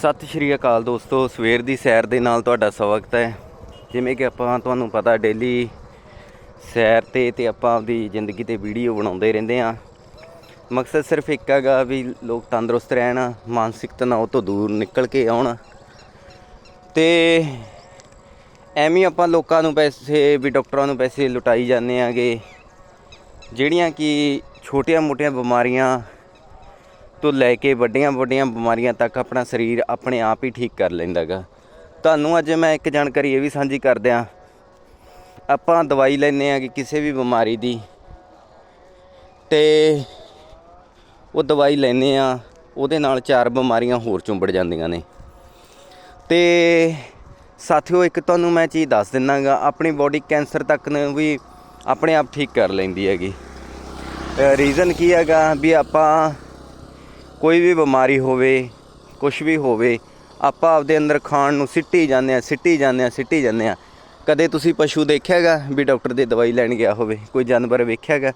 ਸਤਿ ਸ਼੍ਰੀ ਅਕਾਲ ਦੋਸਤੋ, ਸਵੇਰ ਦੀ ਸੈਰ ਦੇ ਨਾਲ ਤੁਹਾਡਾ ਸਵਾਗਤ ਹੈ। ਜਿਵੇਂ ਕਿ ਆਪਾਂ ਤੁਹਾਨੂੰ ਪਤਾ ਡੇਲੀ ਸੈਰ ਤੇ ਤੇ ਆਪਾਂ ਆਪਦੀ ਜ਼ਿੰਦਗੀ ਤੇ ਵੀਡੀਓ ਬਣਾਉਂਦੇ ਰਹਿੰਦੇ ਆ ਮਕਸਦ ਸਿਰਫ ਇੱਕ ਹੈਗਾ ਵੀ ਲੋਕ ਤੰਦਰੁਸਤ ਰਹਿਣ, ਮਾਨਸਿਕ ਤਣਾਅ ਤੋਂ ਦੂਰ ਨਿਕਲ ਕੇ ਆਉਣ। ਤੇ ਐਵੇਂ ਆਪਾਂ ਲੋਕਾਂ ਨੂੰ ਪੈਸੇ, ਵੀ ਡਾਕਟਰਾਂ ਨੂੰ ਪੈਸੇ ਲੁਟਾਈ ਜਾਂਦੇ ਆਗੇ ਜਿਹੜੀਆਂ ਕਿ ਛੋਟੀਆਂ-ਮੋਟੀਆਂ ਬਿਮਾਰੀਆਂ ਤੋਂ ਲੈ ਕੇ ਵੱਡੀਆਂ ਵੱਡੀਆਂ ਬਿਮਾਰੀਆਂ ਤੱਕ ਆਪਣਾ ਸਰੀਰ ਆਪਣੇ ਆਪ ਹੀ ਠੀਕ ਕਰ ਲੈਂਦਾਗਾ। ਤੁਹਾਨੂੰ ਅੱਜ ਮੈਂ ਇੱਕ ਜਾਣਕਾਰੀ ਇਹ ਵੀ ਸਾਂਝੀ ਕਰ ਦਿਆਂ ਆਪਾਂ ਦਵਾਈ ਲੈਂਦੇ ਆ ਕਿ ਕਿਸੇ ਵੀ ਬਿਮਾਰੀ ਦੀ। ਤੇ ਉਹ ਦਵਾਈ ਲੈਂਦੇ ਆ ਉਹਦੇ ਨਾਲ ਚਾਰ ਬਿਮਾਰੀਆਂ ਹੋਰ ਚੁੰਬੜ ਜਾਂਦੀਆਂ ਨੇ। ਤੇ ਸਾਥੀਓ, ਇੱਕ ਤੁਹਾਨੂੰ ਮੈਂ ਚੀਜ਼ ਦੱਸ ਦਿੰਨਾਗਾ, ਆਪਣੀ ਬਾਡੀ ਕੈਂਸਰ ਤੱਕ ਨੂੰ ਵੀ ਆਪਣੇ ਆਪ ਠੀਕ ਕਰ ਲੈਂਦੀ ਹੈਗੀ। ਰੀਜ਼ਨ ਕੀ ਹੈਗਾ ਵੀ ਆਪਾਂ ਕੋਈ ਵੀ ਬਿਮਾਰੀ ਹੋਵੇ ਕੁਝ ਵੀ ਹੋਵੇ, ਆਪਾਂ ਆਪਦੇ ਅੰਦਰ ਖਾਣ ਨੂੰ ਸਿੱਟੀ ਜਾਂਦੇ ਆ ਸਿੱਟੀ ਜਾਂਦੇ ਆ ਸਿੱਟੀ ਜਾਂਦੇ ਆ ਕਦੇ ਤੁਸੀਂ ਪਸ਼ੂ ਦੇਖਿਆਗਾ ਵੀ ਡਾਕਟਰ ਦੀ ਦਵਾਈ ਲੈਣ ਗਿਆ ਹੋਵੇ, ਕੋਈ ਜਾਨਵਰ ਵੇਖਿਆਗਾ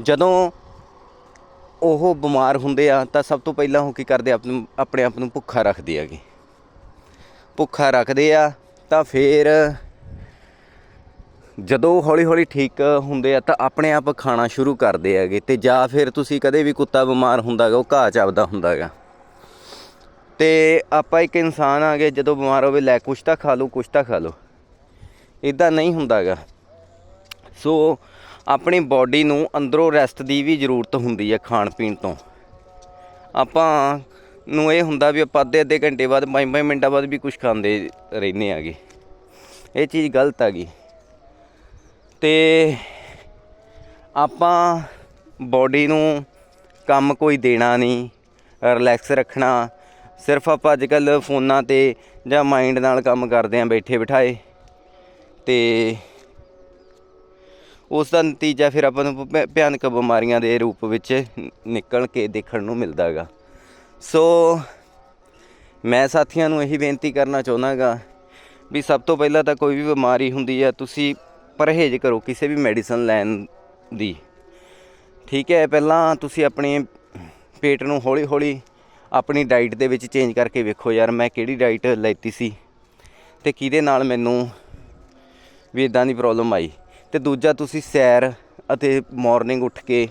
ਜਦੋਂ ਉਹ ਬਿਮਾਰ ਹੁੰਦੇ ਆ, ਤਾਂ ਸਭ ਤੋਂ ਪਹਿਲਾਂ ਉਹ ਕੀ ਕਰਦੇ, ਆਪ ਨੂੰ, ਆਪਣੇ ਆਪ ਨੂੰ ਭੁੱਖਾ ਰੱਖਦੇ ਹੈਗੇ। ਭੁੱਖਾ ਰੱਖਦੇ ਆ, ਤਾਂ ਫਿਰ ਜਦੋਂ ਹੌਲੀ ਹੌਲੀ ਠੀਕ ਹੁੰਦੇ ਆ ਤਾਂ ਆਪਣੇ ਆਪ ਖਾਣਾ ਸ਼ੁਰੂ ਕਰਦੇ ਹੈਗੇ ਤੇ ਜਾਂ ਫਿਰ ਤੁਸੀਂ ਕਦੇ ਵੀ ਕੁੱਤਾ ਬਿਮਾਰ ਹੁੰਦਾਗਾ, ਉਹ ਘਾਹ ਚੱਬਦਾ ਹੁੰਦਾਗਾ। ਤੇ ਆਪਾਂ ਇੱਕ ਇਨਸਾਨ ਆ ਗਏ ਜਦੋਂ ਬਿਮਾਰ ਹੋਵੇ, ਲੈ ਕੁਛ ਤਾਂ ਖਾ ਲਓ, ਕੁਛ ਤਾਂ ਖਾ ਲਓ। ਇਦਾਂ ਨਹੀਂ ਹੁੰਦਾਗਾ। ਸੋ ਆਪਣੀ ਬਾਡੀ ਨੂੰ ਅੰਦਰੋਂ ਰੈਸਟ ਦੀ ਵੀ ਜ਼ਰੂਰਤ ਹੁੰਦੀ ਹੈ ਖਾਣ ਪੀਣ ਤੋਂ। ਆਪਾਂ ਨੂੰ ਇਹ ਹੁੰਦਾ ਵੀ ਆਪਾਂ ਅੱਧੇ ਅੱਧੇ ਘੰਟੇ ਬਾਅਦ 5-5 ਮਿੰਟਾਂ ਬਾਅਦ ਵੀ ਕੁਝ ਖਾਂਦੇ ਰਹਿੰਦੇ ਆਗੇ। ਇਹ ਚੀਜ਼ ਗਲਤ ਹੈਗੀ ਤੇ ਆਪਾਂ ਬਾਡੀ ਨੂੰ ਕੰਮ ਕੋਈ ਦੇਣਾ ਨਹੀਂ ਰਿਲੈਕਸ ਰੱਖਣਾ। ਸਿਰਫ ਆਪਾਂ ਅੱਜ ਕੱਲ ਫੋਨਾਂ ਤੇ ਜਾਂ ਮਾਈਂਡ ਨਾਲ ਕੰਮ ਕਰਦੇ ਆਂ ਬੈਠੇ ਬਿਠਾਏ ਤੇ ਉਸ ਦਾ ਨਤੀਜਾ ਫਿਰ ਆਪਾਂ ਨੂੰ ਭਿ- ਭਿਆਨਕ ਬਿਮਾਰੀਆਂ ਦੇ ਰੂਪ ਵਿੱਚ ਨ- ਨਿਕਲ ਕੇ ਦੇਖਣ ਨੂੰ ਮਿਲਦਾਗਾ। ਸੋ ਮੈਂ ਸਾਥੀਆਂ ਨੂੰ ਇਹੀ ਬੇਨਤੀ ਕਰਨਾ ਚਾਹੁੰਦਾਗਾ ਵੀ ਸਭ ਤੋਂ ਪਹਿਲਾਂ ਤਾਂ ਕੋਈ ਵੀ ਬਿਮਾਰੀ ਹੁੰਦੀ ਹੈ ਤੁਸੀਂ ਪਰਹੇਜ਼ ਕਰੋ ਕਿਸੇ ਵੀ ਮੈਡੀਸਨ ਲੈਣ ਦੀ। ਠੀਕ ਹੈ, ਪਹਿਲਾਂ ਤੁਸੀਂ ਆਪਣੇ ਪੇਟ ਨੂੰ ਹੌਲੀ ਹੌਲੀ ਆਪਣੀ ਡਾਈਟ ਦੇ ਵਿੱਚ ਚੇਂਜ ਕਰਕੇ ਵੇਖੋ ਯਾਰ, ਮੈਂ ਕਿਹੜੀ ਡਾਈਟ ਲੈਤੀ ਸੀ ਤੇ ਕਿਹਦੇ ਨਾਲ ਮੈਨੂੰ ਵੀ ਇਦਾਂ ਦੀ ਪ੍ਰੋਬਲਮ ਆਈ। ਤੇ ਦੂਜਾ, ਤੁਸੀਂ ਸੈਰ ਅਤੇ ਮਾਰਨਿੰਗ ਉੱਠ ਕੇ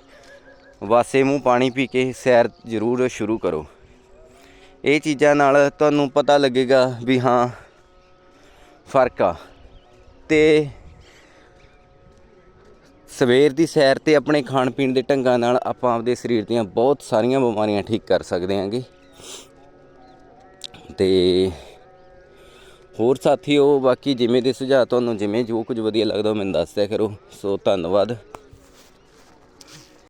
ਵਾਸੇ ਮੂੰਹ ਪਾਣੀ ਪੀ ਕੇ ਸੈਰ ਜ਼ਰੂਰ ਸ਼ੁਰੂ ਕਰੋ। ਇਹ ਚੀਜ਼ਾਂ ਨਾਲ ਤੁਹਾਨੂੰ ਪਤਾ ਲੱਗੇਗਾ ਵੀ ਹਾਂ, ਫ਼ਰਕ ਆ। ਤੇ ਸਵੇਰ ਦੀ ਸੈਰ ਤੇ ਆਪਣੇ ਖਾਣ ਪੀਣ ਦੇ ਢੰਗਾਂ ਨਾਲ ਆਪਾਂ ਆਪਦੇ ਸਰੀਰ ਦੀਆਂ ਬਹੁਤ ਸਾਰੀਆਂ ਬਿਮਾਰੀਆਂ ਠੀਕ ਕਰ ਸਕਦੇ ਹਾਂਗੇ। ਤੇ ਹੋਰ ਸਾਥੀਓ, ਬਾਕੀ ਜਿਵੇਂ ਦੇ ਸੁਝਾਅ ਤੁਹਾਨੂੰ, ਜਿਵੇਂ ਜੋ ਕੁਝ ਵਧੀਆ ਲੱਗਦਾ ਉਹ ਮੈਨੂੰ ਦੱਸਦਿਆ ਕਰੋ। ਸੋ ਧੰਨਵਾਦ।